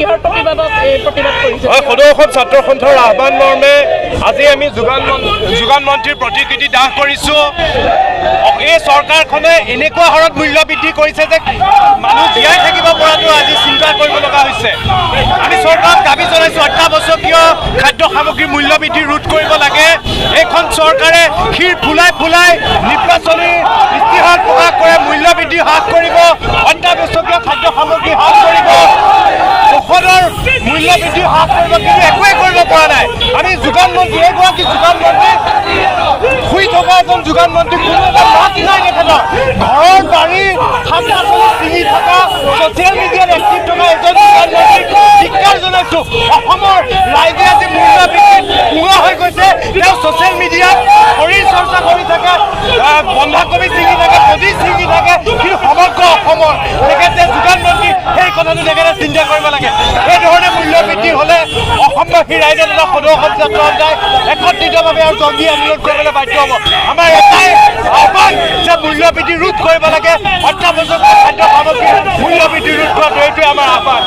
কিহৰ প্ৰতিবাদত এই প্ৰতিবাদ কৰিছে? হয় সদৌ অসম ছাত্ৰ সন্থাৰ আহ্বান মৰ্মে আজি আমি যোগান যোগান মন্ত্ৰীৰ প্ৰতিকৃতি দাহ কৰিছোঁ। অ- এই চৰকাৰখনে এনেকুৱা হাৰত মূল্য বৃদ্ধি কৰিছে যে মানুহ জীয়াই থাকিব পৰাটো আজি চিন্তা কৰিব লগা হৈছে। আমি চৰকাৰক দাবী জনাইছোঁ অত্যাৱশ্যকীয় খাদ্য সামগ্ৰীৰ মূল্য বৃদ্ধি ৰোধ কৰিব লাগে। এইখন চৰকাৰে ক্ষীৰ ফুলাই ফুলাই নিৰ্বাচনী ইস্তিহাৰ প্ৰকাশ কৰে মূল্য বৃদ্ধি হ্ৰাস কৰিব মূল্য বৃদ্ধি হ্ৰাস কৰিব কিন্তু একোৱে কৰিব পৰা নাই। আমি যোগান মন্ত্ৰী এগৰাকী যোগান মন্ত্ৰী, শুই থকা এজন যোগান মন্ত্ৰী, কোনো নাই তেখেতৰ। ঘৰৰ বাৰী শাক পাচলি ছিঙি থকা, ছ'চিয়েল মিডিয়াত এজন যোগান মন্ত্ৰীক ধিক্কাৰ জনাইছোঁ অসমৰ ৰাইজে মূল্য বৃদ্ধিত কোঙা হৈ গৈছে। তেওঁ ছ'চিয়েল মিডিয়াত শৰীৰ চৰ্চা কৰি থাকে বন্ধাকবি ছিঙি থাকে, বডি ছিঙি থাকে, কিন্তু সমগ্ৰ অসমৰ তেখেতে যোগান মন্ত্ৰী, সেই কথাটো তেখেতে চিন্তা কৰিব লাগে। এই ধৰণে মূল্য বৃদ্ধি হ'লে অসমবাসী ৰাইজে তথা সদৌ অসম ছাত্ৰ সন্থাই একত্ৰিতভাৱে আৰু আন্দোলন কৰিবলৈ বাধ্য হ'ব। আমাৰ এটাই আহ্বান যে মূল্য বৃদ্ধি ৰোধ কৰিব লাগে। অত্যাৱশ্যকীয় খাদ্য সামগ্ৰীৰ মূল্য বৃদ্ধি ৰোধ কৰাটো এইটোৱে আমাৰ আহ্বান।